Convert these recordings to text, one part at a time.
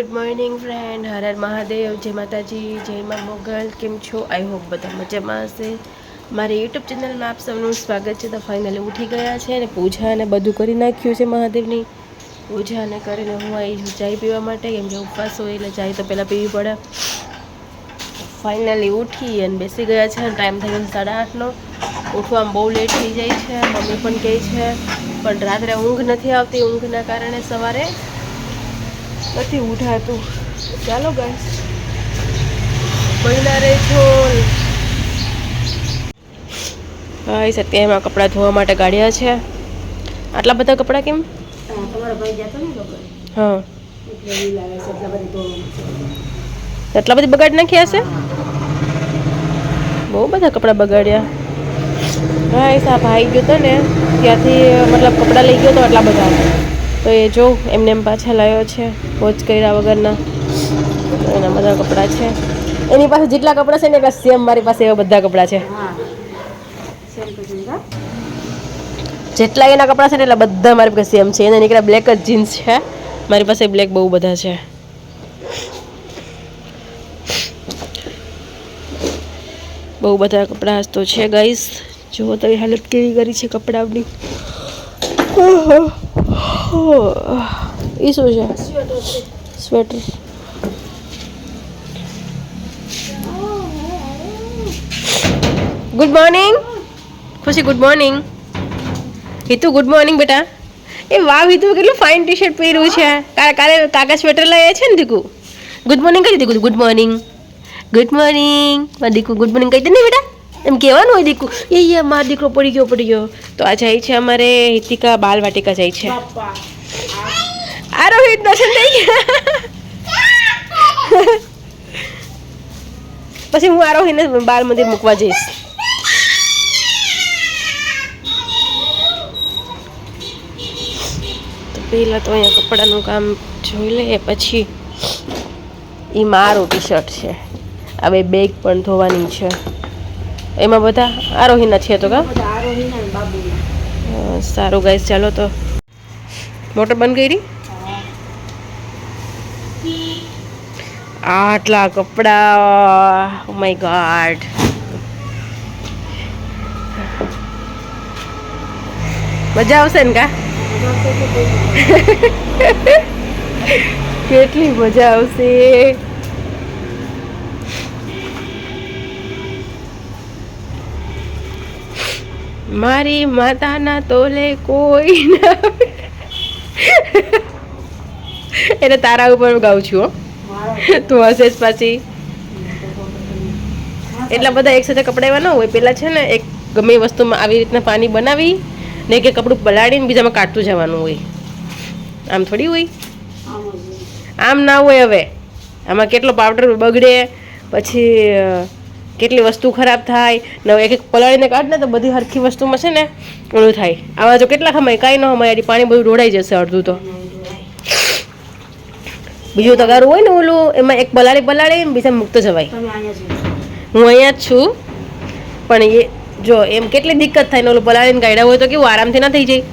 Good morning friend Har Mahadev જય માતાજી જય મા મોગલ કેમ છો આઈ હોપ બધા મજામાં હશે. મારી યુટ્યુબ ચેનલમાં આપ સૌનું સ્વાગત છે. તો ફાઇનલી ઉઠી ગયા છે અને પૂજા અને બધું કરી નાખ્યું છે મહાદેવની. પૂજા અને કરીને હું આવી છું ચાય પીવા માટે. કેમ કે ઉપવાસ હોય એટલે ચાય તો પહેલાં પીવી પડે. ફાઇનલી ઉઠી અને બેસી ગયા છે. અને ટાઈમ થઈ ગયો સાડા આઠનો. ઉઠવામાં બહુ લેટ થઈ જાય છે. મમ્મી પણ કહે છે, પણ રાત્રે ઊંઘ નથી આવતી. ઊંઘના કારણે સવારે નથી ઉઠાતું. ચાલો ગાઈસ બન્યા રહેજો ગાઈસ અત્યારે એમાં કપડાં ધોવા માટે ગાડ્યા છે. આટલા બધા કપડાં કેમ? હા, તમારો ભાઈ જતો ને લોકો હા. એટલે છે બધી ધોવાનું એટલા બધી બગાડી નાખ્યા હશે? બહુ બધા કપડાં બગાડ્યા. ગાઈસ આ ભાઈ ગયો તો ને ત્યાંથી મતલબ કપડાં લઈ ગયો તો એટલા બધા. તો એ જો, એમને એમ પાછા લાવ્યો છે, વોચ કર્યા વગરના. એના બધા કપડાં છે. એની પાસે જેટલા કપડાં છે ને એટલા સેમ મારી પાસે એવા બધા કપડાં છે. જેટલા એના કપડાં છે ને એટલા બધા મારી પાસે સેમ છે. એને નીકળ્યા બ્લેક જ જીન્સ છે. મારી પાસે બ્લેક બહુ બધા છે. બહુ બધા કપડાં તો છે ગાઈસ જુઓ તો હાલત કેવી કરી છે કપડાની. એ શું છે? Sweater. Good morning Khushi good morning Hitu good morning બેટા. એ વાવ, હિતુ, કેટલું ફાઇન ટી શર્ટ પહેર્યું છે. કાલે કાકા સ્વેટર લાવ્યા છે ને દીકુ? ગુડ મોર્નિંગ કહી દીકુ ગુડ મોર્નિંગ ગુડ મોર્નિંગ મારા દીકુ ગુડ મોર્નિંગ કહી દે ને બેટા? એમ કહેવાનું હોય દીકરું એ યા મારો દીકરો પડી ગયો પડી ગયો. તો આ જાય છે અમારે હિતિકા બાલ વાટિકા જાય છે. આ રોહિત દર્શન થઈ ગયા. પછી હું આરોહીને બાલ મંદિર મૂકવા જઈશ. તો પહેલાં તો અહીંયા કપડાનું કામ જોઈ લઈએ પછી એ મારું ટી શર્ટ છે હવે બેગ પણ ધોવાની છે. એમાં બધા આરોહીના છે તો કા? સારું ગાઈસ ચાલો તો. મોટર બંધ કરી? આટલા કપડા ઓ માય ગોડ મજા આવશે ને કા? કેટલી મજા આવશે. મારી માતાના તોલે કોઈ ના એટલે તારા ઉપર ગાઉં છું તું હશે જ પાછી. એટલા બધા એક સાથે કપડા એવા ન હોય. પેલા છે ને, એક ગમે વસ્તુમાં આવી રીતના પાણી બનાવી ને કે કપડું પલાળીને બીજામાં કાઢતું જવાનું હોય. આમ થોડી હોય? આમ ના હોય હવે. આમાં કેટલો પાવડર બગડે, પછી કેટલી વસ્તુ ખરાબ થાય ને એક એક પલાળીને કાઢ ને તો બધી હરખી વસ્તુમાં છે ને ઓલું થાય. આવા જો કેટલા ખમાય કાંઈ ન સમય પાણી બધું ઢોળાઈ જશે અડધું તો. બીજું તગારું હોય ને ઓલું એમાં એક પલાળી પલાળી બીજા મુક્ત જવાય. હું અહીંયા જ છું પણ એ જો એમ કેટલી દિક્કત થાય ને ઓલું પલાળીને કાઢ્યા હોય તો કેવું આરામથી ના થઈ જાય.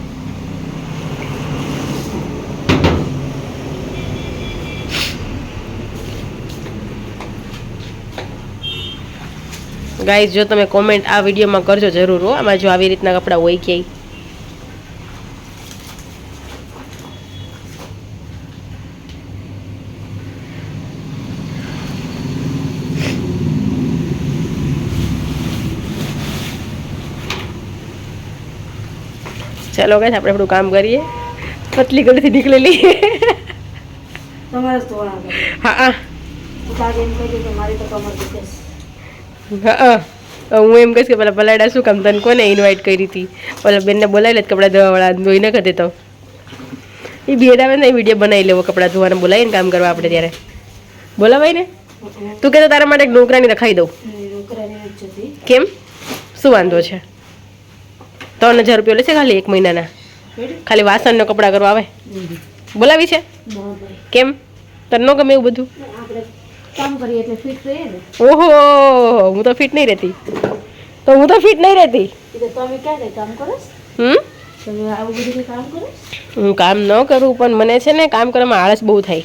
ગાઈઝ જો તમે કોમેન્ટ આ વિડીયોમાં કરજો જરૂર હો. આમાં જો આવી રીતના કપડાં હોય ક્યાંય. ચાલો ગાઈસ આપણે આપણું કામ કરીએ. પતલી ગળીથી નીકળેલી. તમારે હા હા. કે મારી તો કમર દુખે છે. હા હું. એમ કહીશ કે પેલા પલાડા શું કામ તને કોને ઇન્વાઇટ કરી હતી? પેલા બેનને બોલાવી લે કપડાં ધોવાવાળા ધોઈ ન કરી તો. એ બેન આવે ને એ વીડિયો બનાવી લેવો કપડાં ધોવાને બોલાવીને કામ કરવા આપણે ત્યારે. બોલાવાય ને? તું કહેતો તારા માટે એક નોકરાની રખાઈ દઉં. કેમ? શું વાંધો છે? ત્રણ હજાર રૂપિયા લેશે ખાલી એક મહિનાના? ખાલી વાસણનો કપડાં કરવા આવે? બોલાવી છે? કેમ? તને ન ગમે એવું બધું? કામ કરીએ એટલે ફિટ રહીએ ને. ઓહો હું તો ફિટ નહીં રહેતી. તો હું તો ફિટ નહીં રહેતી. તમે ક્યારે કામ કરો? હમ? હું કામ ન કરું પણ મને છે ને કામ કરવામાં આળસ બહુ થાય.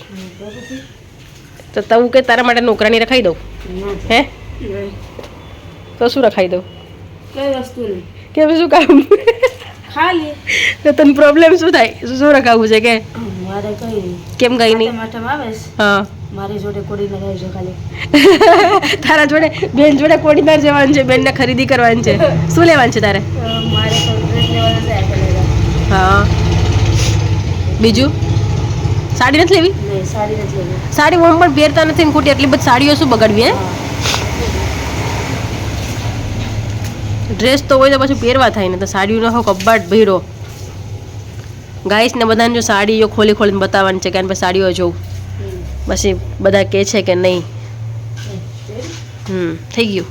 તો તું કે તારા માટે નોકરાની રખાઈ દઉં. હે? તો શું રખાઈ દઉં? કઈ વસ્તુ કે શું કામ? ખાલી. તો તને પ્રોબ્લેમ શું થાય? શું રખાવવું છે કે? મારે કઈ કેમ કઈ નહીં? માટમ આવે છે? હા. મારી જોડે કોડીને રહે છે ખાલી. તારા જોડે બેન જોડે કોડીનાર જવાનું છે બેનને ખરીદી કરવાની છે. શું લેવાનું છે તારે? મારે હા. બીજું? સાડી નથી લેવી? નહીં સાડી નથી લેવી. સાડી ઓમ પણ પહેરતા નથી ને ખોટી એટલી બધી સાડીઓ શું બગાડવી હે હા. ડ્રેસ તો હોય તો પછી પહેરવા થાય ને, તો સાડીઓનો હો કબાટ ભીરો ગાઈસ ને બધાને જો સાડીઓ ખોલી ખોલીને બતાવવાની છે કે આને સાડીઓ જોઉં. પછી બધા કહે છે કે નહીં. હમ. થઈ ગયું.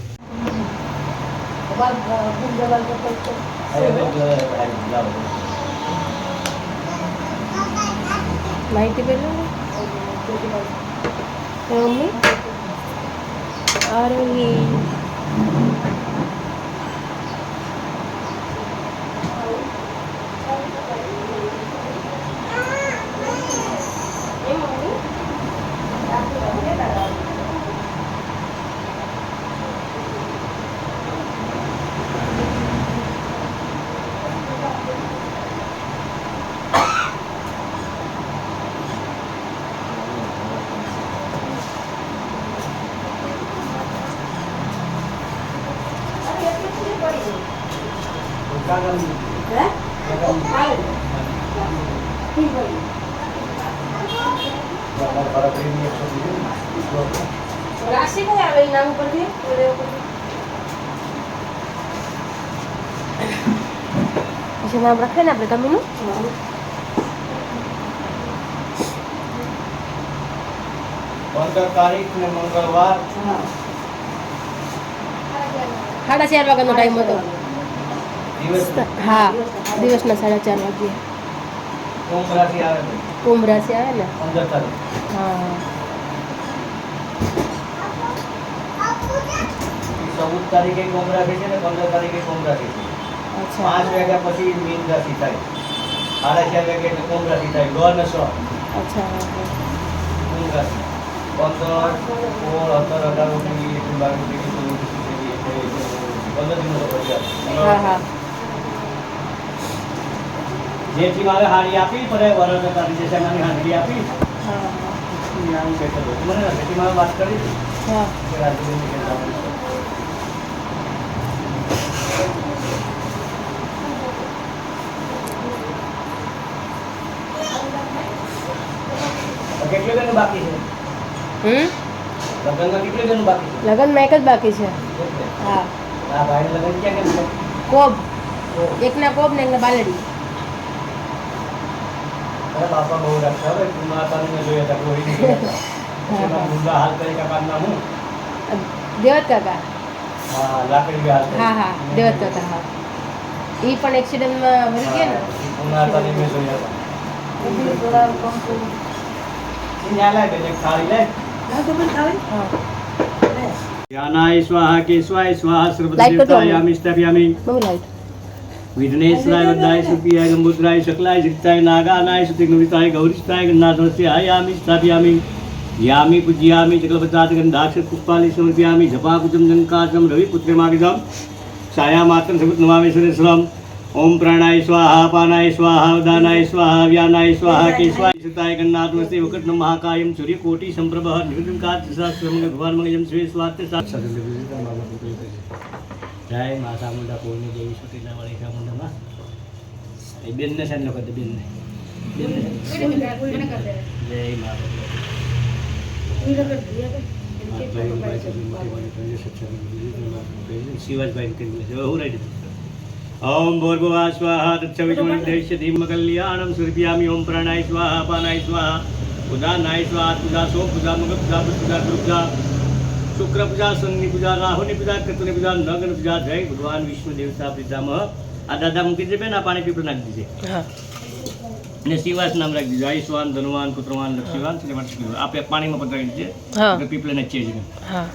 Light mummy? અરે હે? ખાલી. ઠીક ભાઈ. રાશિ કઈ આવે એના ઉપરથી? ઓલે ઉપરથી? પછી નામ રાખે ને આપણે કમીનું હા. પંદર તારીખ ને મંગળવાર. સાડા ચાર વાગ્યાનો ટાઈમ હતો. દિવસ હા દિવસના સાડા ચાર વાગ્યે. કુંભ રાશિ આવે છે. કુંભ રાશિ આવે ને? પંદર તારીખ. હા. ચૌદ તારીખે કોમ રાખે છે ને પંદર તારીખે કોમ રાખે છે. અચ્છા. પાંચ વાગ્યા પછી મીન રાશિ થાય. સાડા ચાર વાગે એટલે કુંભ રાશિ થાય. લો ને સો અચ્છા હા, હા. રાશિ. પંદર સોળ સત્તર અઢાર ઓગણીસ એકવીસ બાવીસ ત્રેવીસ ચોવીસ પંદર દિવસો પછી જેથી મારે હાડી આપી પડે વરસ તારી જે સેનાની હાજરી આપી. મને જેથી મારે વાત કરી હતી હા કે રાજુભાઈની ઘેર જવાનું છે. તો કેટલું ઘરનું બાકી છે હમ? લગ્નમાં એક જ બાકી છે. હા. કોબ. એકના કોબ ને એકના બાલડી. બાપા બહુ રાખતા માતાને જોયા હતા હાલ હું? દેવત કાકા. હા લાકડી હા હા. દેવત કાકા હા. એ પણ એક્સિડન્ટમાં મરી ગયા ને? માતાને મેં જોયા હતા. વિઘ્નેશ્વરાય વરદાય સુપિયાય ગંબુદ્રાય શકલાય સિદ્ધાય નાગાનાય સુતિગ્નવિતાય ગૌરીષ્ઠાય ગન્નાથવસ્યાયામિ સ્થાપ્યામિ યામિ પૂજ્યામિ ચક્રપતાત ગંધાક્ષર પુષ્પાલી સમર્પયામિ જપાકુચમ જનકાચમ રવિપુત્રમાગિદમ છાયામાત્રમ સગુત નમામેશ્વરેશ્વરમ ઓમ પ્રાણાય સ્વાહા પાનાય સ્વાહા ઉદાનાય સ્વાહા વ્યાનાય સ્વાહા કેશવાય સુતાય ગન્નાથવસ્તે વકટનમ મહાકાયમ સૂર્યકોટિ સંપ્રભ નિર્વિઘ્નકાત સહસ્રમંગલ ભગવાન મંગલમ સ્વે સ્વાર્થ સાત જય માતા મુંડા કોઈને જેવી સુટીના વાળી ચામુંડામાં એ બેનને સાંજ લોકો બેનને બેનને જય માતા શિવાજભાઈ કરી છે હું રાઈટ ઓમ ભોર્ભુવા સ્વાહા તત્સવિષ્ણુદેશ્ય ધીમ કલ્યાણમ સુરભ્યામિ ઓમ પ્રાણાય સ્વાહા પાનાય સ્વાહા ઉદાનાય સ્વાહા પૂજા સો પૂજા મગ પૂજા પૂજા પૂજા શુક્ર પૂજા શનિની પૂજા રાહુની પૂજા કેતુની પૂજા નગ્ન પૂજા જય ભગવાન વિષ્ણુ દેવતા પિતામહ આ દાદા મૂકી દે બેન આ પાણી પીપળ નાખી દીધે ને શિવાસ નામ રાખી દીધું આયુષ્વાન ધનવાન પુત્રવાન લક્ષ્મીવાન શ્રીવાન આપણે પાણીમાં પધરાવી આપણે પીપળે નાખીએ છીએ હા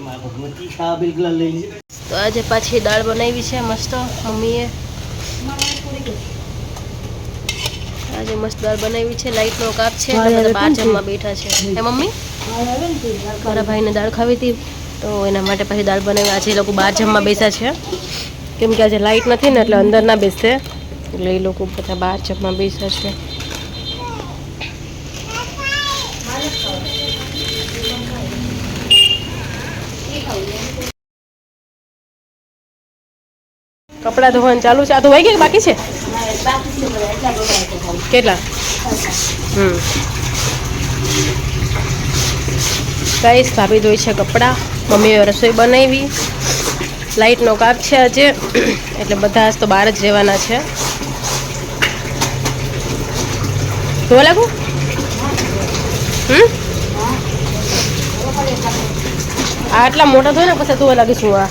મારા ભગવતી શાહ બિલકુલ લઈ તો આજે પાછી દાળ બનાવી છે મસ્ત મમ્મીએ. આજે મસ્ત દાળ બનાવી છે લાઈટનો કાપ છે બધા બહાર જમવા બેઠા છે. હે મમ્મી? મારા ભાઈને દાળ ખાવી હતી તો એના માટે પછી દાળ બનાવી. આજે એ લોકો બહાર જમવા બેસ્યા છે. કેમ કે આજે લાઈટ નથી ને એટલે અંદર ના બેસશે એટલે એ લોકો બધા બહાર જમવા બેસ્યા છે. કપડાં ધોવાનું ચાલુ છે? આ ધોવાઈ ગયા બાકી છે? કેટલા? હમ. કઈ સ્થાપિત હોય છે કપડાં. મમ્મીએ રસોઈ બનાવી. લાઇટનો કાપ છે આજે. એટલે બધા આજ તો બહાર જ રહેવાના છે. ધોવા લાગુ? હમ? આટલા મોટા ધોય ને પછી ધોવા લાગીશું આ.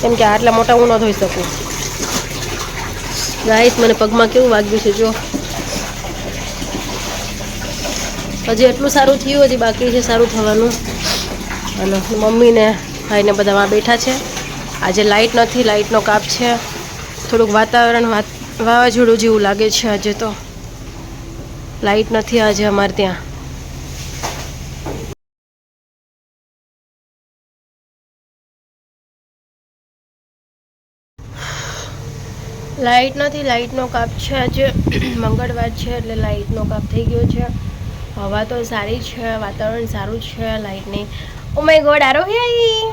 કેમ કે આટલા મોટા હું ન ધોઈ શકું. ગાઈસ મને પગમાં કેવું વાગ્યું છે જો હજી એટલું સારું થયું, હજી બાકી છે સારું થવાનું. અને મમ્મીને ભાઈને બધા માં બેઠા છે. આજે લાઇટ નથી લાઇટનો કાપ છે. થોડુંક વાતાવરણ વાત વાવાઝોડું જેવું લાગે છે આજે તો. લાઇટ નથી આજે અમારે ત્યાં. લાઇટ નથી લાઇટનો કાપ છે આજે. મંગળવાર છે એટલે લાઇટનો કાપ થઈ ગયો છે. હવા તો સારી છે વાતાવરણ સારું છે લાઇટની ઓ માય ગોડ આરોહી આવી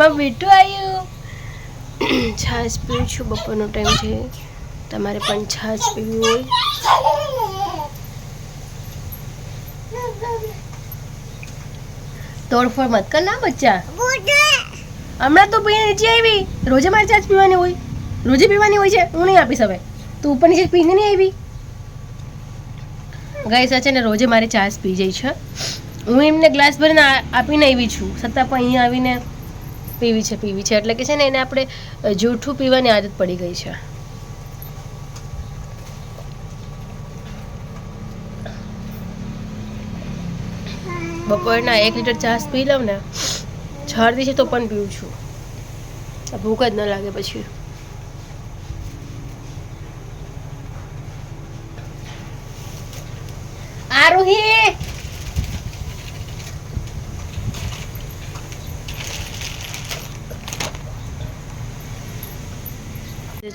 માં મીઠું આવ્યું છાશ પીવું છું બપોરનો ટાઈમ છે. તમારે પણ છાશ પીવી હોય. તોડફોડ મત કર ના બચ્ચા. હમણાં તો પીને નીચે આવી. રોજે મારે છાશ પીવાની હોય. રોજે પીવાની હોય છે, હું નહીં આપીશ હવે. તું ઉપર નીચે પીને નહીં આવી? ગાય સાચે ને રોજે મારી ચાસ પી જાય છે. હું એમને ગ્લાસ ભરીને આપીને આવી છું. છતાં પણ અહીંયા આવીને પીવી છે પીવી છે. એટલે કે છે ને એને આપણે જૂઠું પીવાની આદત પડી ગઈ છે. બપોરના એક લીટર ચાસ પી લઉં ને, છ છે તો પણ પીવું છું. ભૂખ જ ન લાગે પછી આરોહી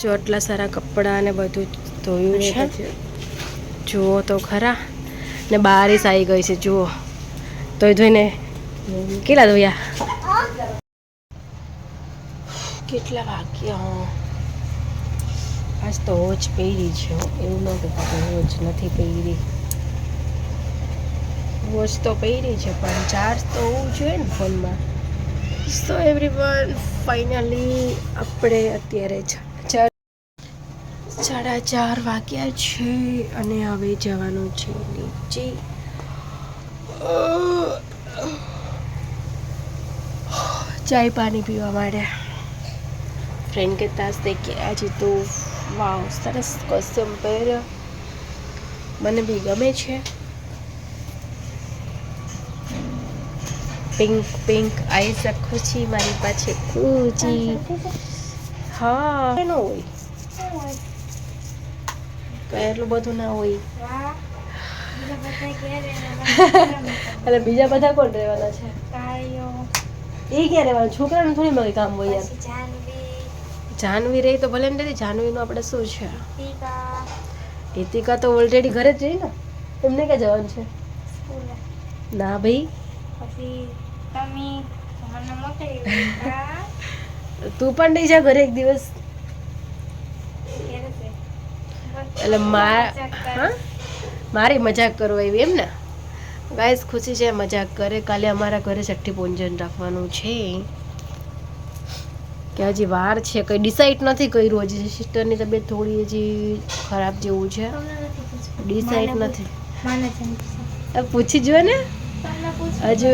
જો આટલા સારા કપડાં ને બધું ધોયું છે જુઓ તો ખરા. ને બારીશ આવી ગઈ છે જુઓ. ધોઈ ધોઈને કેટલા ધોયા? કેટલા વાગ્યા આજ તો ઓછ પહેરી છે એવું ન કહેતા હોજ નથી પહેરી. વોચ તો પહેરી છે પણ ચાર્જ તો હોવું જોઈએ ને ફોનમાં. સો એવરીવન ફાઇનલી આપણે અત્યારે ચાર સાડા ચાર વાગ્યા છે અને હવે જવાનું છે નીચે. ચાય પાણી પીવા માટે. ફ્રેન્ડ કહેતા હશે કે આજે તો વાવ સરસ કોસ્ટ્યુમ પહેર મને બી ગમે છે. પિંક પિંક આઈ શકું છી મારી પાસે કુજી હા ન હોય. કઈ એટલું બધું ના હોય. એટલે બીજા બધા કોણ રહેવાના છે? એ ક્યાં રહેવાનું? છોકરાનું થોડી મગે કામ હોય યાર. જાનવી. રહી તો ભલે ને દીદી જાનવીનું આપણે શું છે? હિતિકા તો ઓલરેડી ઘરે જ રહી ને? એમને ક્યાં જવાનું છે? ના ભાઈ. તું પણ નહીં જા ઘરે એક દિવસ. એટલે મારી મજાક કરવા એવી એમ ને? ગાઈસ ખુશી છે મજાક કરે. કાલે અમારા ઘરે છઠ્ઠી પૂંજન રાખવાનું છે. કે હજી વાર છે કંઈ ડિસાઈડ નથી કર્યું. હજી સિસ્ટરની તબિયત થોડી હજી ખરાબ જેવું છે. ડિસાઈડ નથી. પૂછી જો ને. હજુ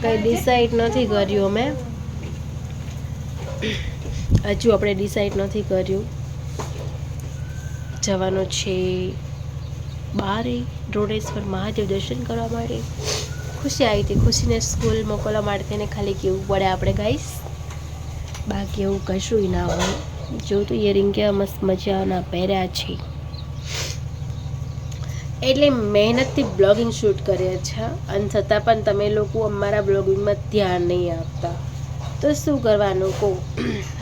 કંઈ ડિસાઈડ નથી કર્યું અમે. હજુ આપણે ડિસાઈડ નથી કર્યું. જવાનું છે બારે રોડેશ્વર મહાદેવ દર્શન કરવા માટે. ખુશી આવી હતી. ખુશીને સ્કૂલ મોકલવા માટે તેને ખાલી કેવું પડે આપણે ગાઈશ બાકી એવું કશું ના હોય. જો તો ઇયરિંગ કેવા મસ્ત મજાના પહેર્યા છે. એટલે મહેનતથી બ્લોગિંગ શૂટ કર્યા છે. અને છતાં પણ તમે લોકો અમારા બ્લોગિંગમાં ધ્યાન નહીં આપતા. તો શું કરવાનું કહું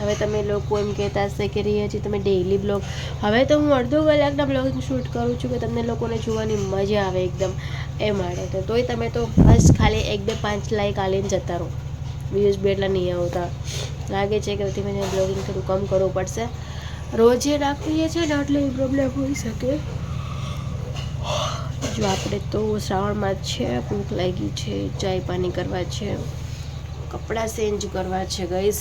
હવે તમે લોકો એમ કહેતા હશે કે છીએ તમે ડેઈલી બ્લોગ હવે તો હું અડધો કલાકના બ્લોગિંગ શૂટ કરું છું કે તમને લોકોને જોવાની મજા આવે એકદમ, એ માટે તો. તોય તમે તો બસ ખાલી એક બે પાંચ લાઈક આલીને જતા રહો. વ્યૂઝ બી એટલા નહીં આવતા. લાગે છે કે ધીમે બ્લોગિંગ થોડું કમ કરવું પડશે. રોજે નાખીએ છીએ ને એટલે પ્રોબ્લેમ હોઈ શકે. જો આપણે તો શ્રાવણમાં છે, ભૂખ લાગી છે, ચાય પાણી કરવા છે. કપડાં ચેન્જ કરવા છે ગઈસ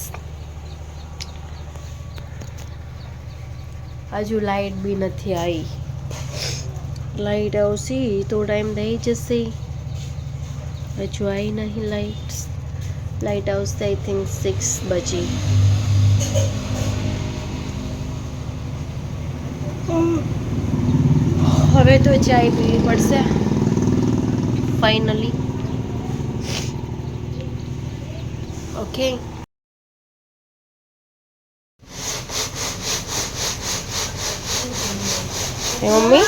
હજુ લાઈટ બી નથી આવી લાઈટ આવશે તો ટાઈમ થઈ જશે. હજુ આવી નહીં લાઈટ લાઈટ આવશે આઈ થિંક સિક્સ બજે. હવે તો ચાય પીવી પડશે. ફાઇનલી ઓકે એ મમ્મી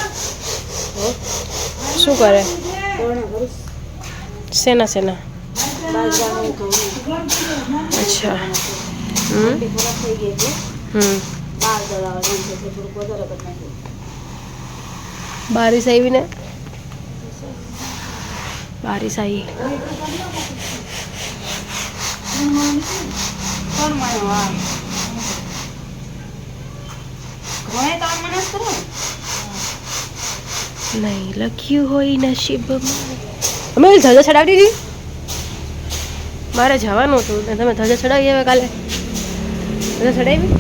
શું કરે કોણે કરું શેના શેના બાજરાનું ઘઉં અચ્છા હમ તે ખરાબ થઈ ગઈ એટલે હમ બાર દળાવા જેવું છે એટલે થોડુંક વધારે કરી નાખ્યું બારીશ આવી ને બારીશ આવી નહીં, લખ્યું હોય નસીબમાં. અમે ધજા ચડાવી દીધી? મારે જવાનું હતું તમે ધજા ચડાવી હવે કાલે? ધજા ચડાવી?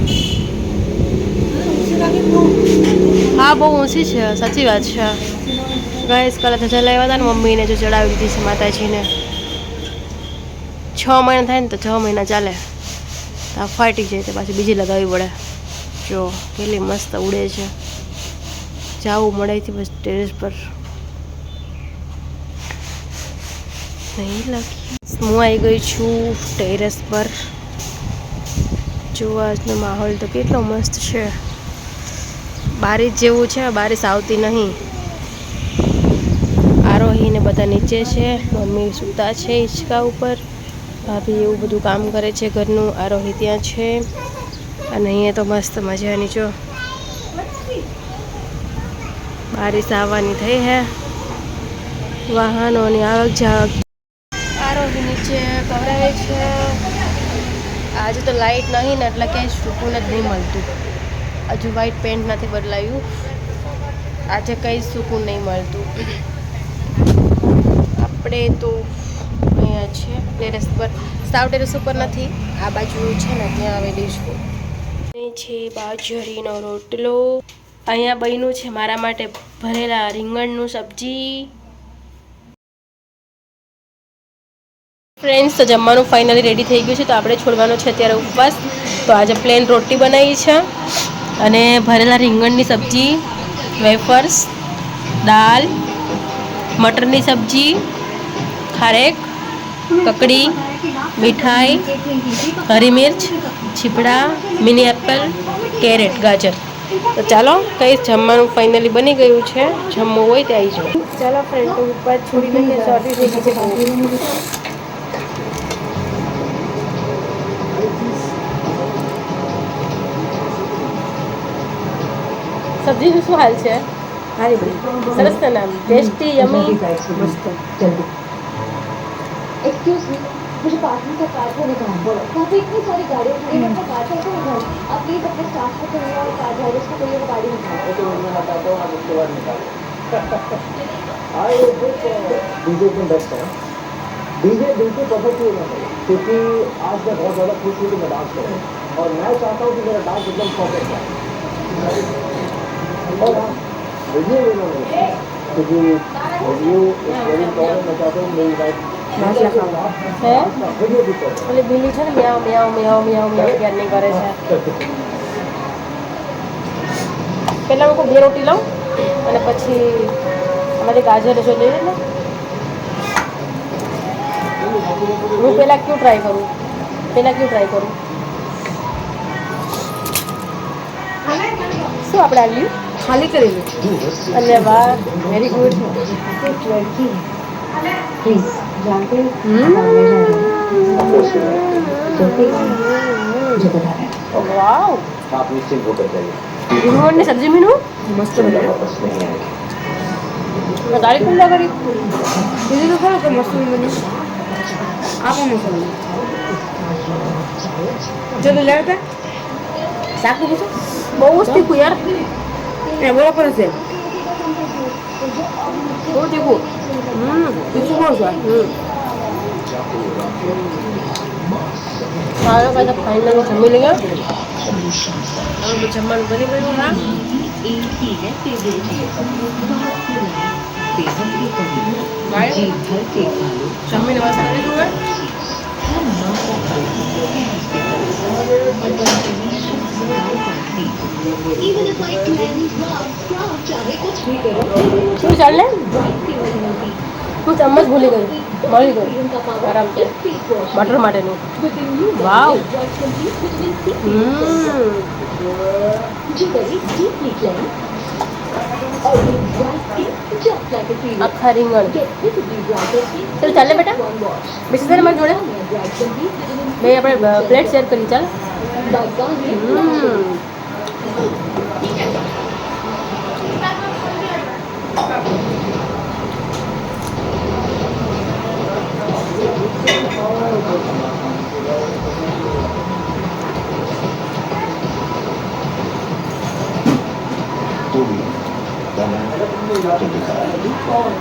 હા, બહુ ઊંચી છે, સાચી વાત છે. ગાઈસ, કાલે ધજા લાવ્યા હતા ને મમ્મીને જો ચડાવી દીધી છે માતાજીને. છ મહિના થાય ને તો છ મહિના ચાલે. તો ફાટી જાય તો પાછી બીજી લગાવવી પડે. જો, કેટલી મસ્ત ઉડે છે. જાવું મળે છે બસ ટેરેસ પર. નહીં લખી હું આવી ગઈ છું ટેરેસ પર. જો, આજનો માહોલ તો કેટલો મસ્ત છે. બારીશ જેવું છે, બારીશ આવતી નહીં. આરોહીને બધા નીચે છે, મમ્મી સૂતા છે હિંચકા ઉપર. ભાભી એવું બધું કામ કરે છે ઘરનું, આરોહી ત્યાં છે. અને અહીંયા તો મસ્ત મજાની જો બારિશ આવવાની થઈ હે. વાહનોની આવક જાવક આરોહી નીચે કવરાય છે. આજે તો લાઇટ નહીં ને એટલે ક્યાંય સુકૂન જ નહીં મળતું. હજુ વ્હાઈટ પેન્ટ નથી બદલાયું. આજે કંઈ સુકૂન નહીં મળતું. આપણે તો અહીંયા છે ટેરેસ પર. સાવ ટેરેસ ઉપર નથી. આ બાજુ છે ને, ત્યાં આવેલી છું છે બાજરીનો રોટલો. અહીંયા બન્યું છે મારા માટે ભરેલા રીંગણનું સબ્જી. ફ્રેન્ડ્સ તો જમવાનું ફાઇનલી રેડી થઈ ગયું છે, તો આપણે છોડવાનો છે અત્યારે ઉપવાસ. તો આજે પ્લેન રોટી બનાવી છે અને ભરેલા રીંગણની સબ્જી વેફર્સ દાળ મટરની સબ્જી, ખારેક કકડી મીઠાઈ હરી મિર્ચ છીપડા મિની એપલ કેરેટ ગાજર. તો ચાલો કઈ જમવાનું ફાઇનલી બની ગયું છે? જમવું હોય ત્યાં આવી જાઓ. ચાલો ફ્રેન્ડ ઉપર છોડી દઈએ સોરી થઈ છે સબ્જીનું શું હાલ છે? સારી બની. સરસ નામ ટેસ્ટી યમી મસ્ત. જલ્દી एक्सक्यूज मी मुझे पार्किंग का कार्ड होने का है। वहाँ पे इतनी सारी गाड़ियाँ खड़ी हैं अपना कार्ड है। तो आप प्लीज़ अपने स्टाफ को कहिए और कार ड्राइवर्स को कहिए वो गाड़ी निकालें डीजे में बेस्ट है। डीजे बिल्कुल परफेक्ट ही होना चाहिए क्योंकि आज मैं बहुत ज़्यादा खुश हूँ कि मैं डांस करूँ। और मैं चाहता हूँ कि मेरा डांस एकदम परफेक्ट है। और हाँ रिव्यू लेना नहीं क्योंकि रिव्यू इज़ वेरी इम्पोर्टेंट मैं चाहता हूँ। मेरी लाइफ માછલા બિલી છે ને મ્યાવ મ્યાવ મ્યાવ મ્યાવ મ્યાવ નહીં કરે છે? પહેલાં હું બે રોટી લઉં અને પછી અમારે ગાજર જો લઈ ને. હું પહેલાં ક્યુ ટ્રાય કરું? પહેલાં ક્યુ ટ્રાય કરું? શું આપણે આવ્યું ખાલી કરેલું. અલ્યા વાહ વેરી ગુડ પ્લીઝ वाओ आप निश्चित होकर जाइए भिंगोड़ ने सब्जी में मस्त बना वापस नहीं आएगी गाड़ी खुल लगा रही दीदी तो खा तो मस्त बनी आप हम मस्त चलो लड़ता साकू बहू स्टिक यार ये बोला पर से બરાબર છે બહુ તીખું હમ બીજું કોણ છે હમ ચાલો કાંઈ ફાઇનલ જમી લઈએ જમવાનું બની ગયું હા જમીને કરી દઉં શું ચાલે હું ચમ્મચ ભૂલી ગઈ મળી ગયું આરામથી બટર માટેનું વાવ હમ चल चल बेटा। बेटा सारे मन जोड़े। मैं अपने प्लेट शेयर करनी चल। और đang trên điện thoại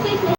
Thank.